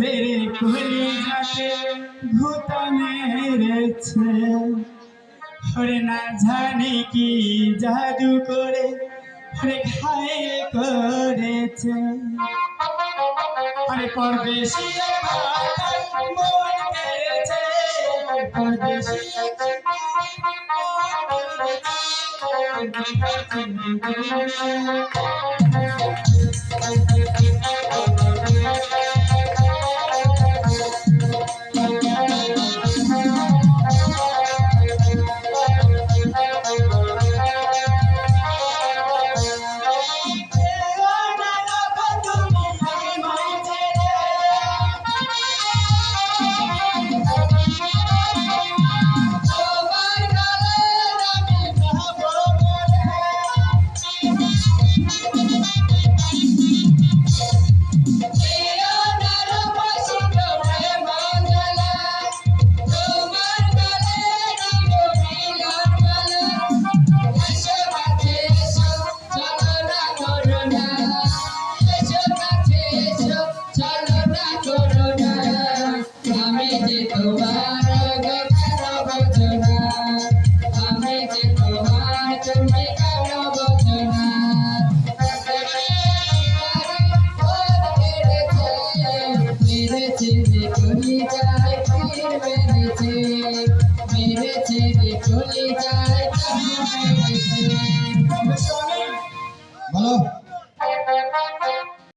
মেরে খুলি যাবে ভূতা মেরেছে। হরে না জানি কি জাদু করে আরে ঘায়ে করেছে। আরে পরদেশি মন কেড়েছে। পরদেশি Thank you. ভালো